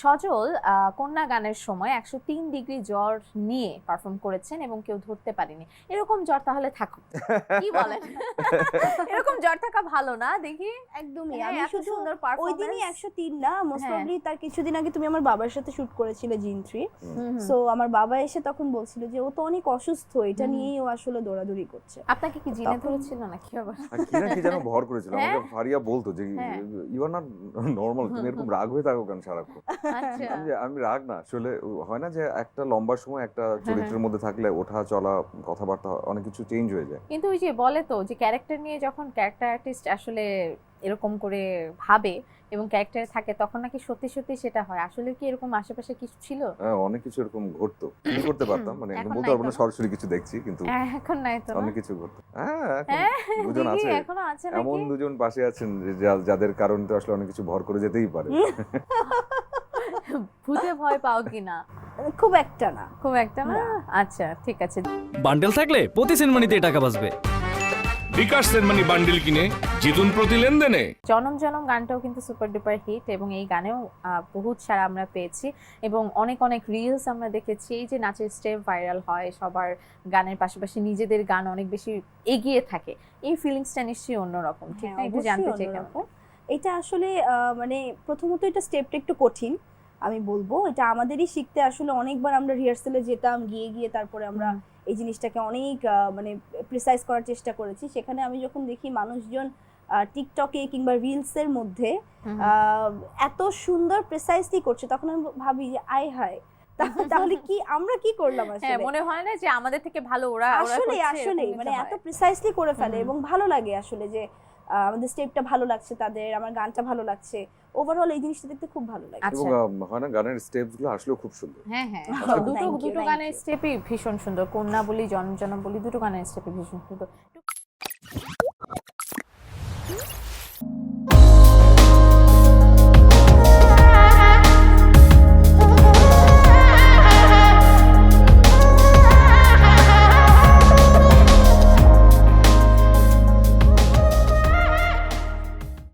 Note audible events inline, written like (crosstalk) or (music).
সজল কন্যা গানের সময় একশো তিন ডিগ্রি জ্বর নিয়ে পারফর্ম করেছেন এবং কেউ ধরতে পারেনি। এরকম জ্বর তাহলে থাকুক। কি বলেন? (laughs) এরকম জ্বর থাকা ভালো না দেখি। একদমই হ্যাঁ, আমি শুধু ওই দিনই একশো তিন না মোস্ট হ্যাঁ। প্রবলি তার কিছুদিন আগে তুমি আমার বাবার সাথে শুট করেছিলে জিন থ্রি হুম, সো আমার বাবা এসে তখন বলছিল যে ও তো অনেক অসুস্থ এটা নিয়েই ও আসলে দৌড়াদৌড়ি করছে। আপনাকে কি জিনে ধরেছিল নাকি আবার? কি না কি যেন ভর করেছিল হ্যাঁ? আমাকে ফারিয়া বলতো যে হ্যাঁ। ইউ আর নট নর্মাল তুমি এরকম রাগ হয়ে থাকো কেন সারাক্ষণ? আমি রাগ না আসলে হয় না যে একটা লম্বা সময় একটা হ্যাঁ, চরিত্রের মধ্যে থাকলে ওঠা চলা কথাবার্তা অনেক কিছু চেঞ্জ হয়ে যায়। কিন্তু ওই যে বলে তো যে ক্যারেক্টার নিয়ে যখন ক্যারেক্টার আর্টিস্ট আসলে এরকম করে ভাবে এবং ক্যারেক্টারে থাকে তখন নাকি সত্যি সত্যি সেটা হয়। আসলে কি এরকম আশেপাশে কিছু ছিল? হ্যাঁ, অনেক কিছু এরকম ঘটতো। (laughs) কি করতে পারতাম মানে বলতে পারব না? সরাসরি কিছু দেখছি কিন্তু হ্যাঁ, এখন নাই তো অনেক কিছু ঘটতো। হ্যাঁ এখন হ্যাঁ, দুজন আছে। এখনও আছে এমন দুজন পাশে আছেন যে যাদের কারণে তো আসলে অনেক কিছু ভর করে যেতেই পারে। (laughs) ভূতে ভয় পাও কিনা খুব একটা না। খুব একটা না? আচ্ছা ঠিক আছে। বান্ডেল থাকলে প্রতি সেনমানিতে টাকা বাঁচবে। বিকাশ সেনমানি বান্ডিল কিনে জিতুন প্রতি লেনদেনে। জনম জনম গানটাও কিন্তু সুপার ডুপার হিট এবং এই গানেও বহুত সারা আমরা পেয়েছি এবং অনেক অনেক রিলস আমরা দেখেছি। এই যে নাচের স্টেপ ভাইরাল হয় সবার গানের পাশাপাশি নিজেদের গান অনেক বেশি এগিয়ে থাকে। এই ফিলিংসটা নিশ্চয়ই অন্যরকম ঠিক হ্যাঁ, না একটু জানতে চাই এটা আসলে আহ, মানে প্রথমত এটা স্টেপটা একটু কঠিন। আমি বলব এটা আমাদেরই শিখতে আসলে অনেকবার আমরা রিহার্সেলে যেতাম গিয়ে গিয়ে তারপরে আমরা এই জিনিসটাকে অনেক মানে প্রিসাইজ করার চেষ্টা করেছি। সেখানে আমি যখন দেখি মানুষজন টিকটকে কিংবা রিলসের মধ্যে এত সুন্দর প্রিসাইজলি করছে তখন আমি ভাবি যে আয় হায় (laughs) তাহলে কি আমরা কি করলাম হ্যাঁ আসলে? মনে হয় না যে আমাদের থেকে ভালো ওরা আসলে আসলে মানে এত। প্রিসাইসলি করে ফেলে এবং ভালো লাগে আসলে যে আমাদের স্টেপটা ভালো লাগছে তাদের আমার গানটা ভালো লাগছে। ওভারঅল এই জিনিসটা দেখতে খুব ভালো লাগে। আচ্ছা। এবং আহ, হয় না গানের স্টেপসগুলো আসলেও খুব সুন্দর। হ্যাঁ হ্যাঁ। Oh, দুটো দুটো গানের. স্টেপই ভীষণ সুন্দর। কন্যা বলি জনজন জনম বলি দুটো গানের স্টেপই ভীষণ সুন্দর।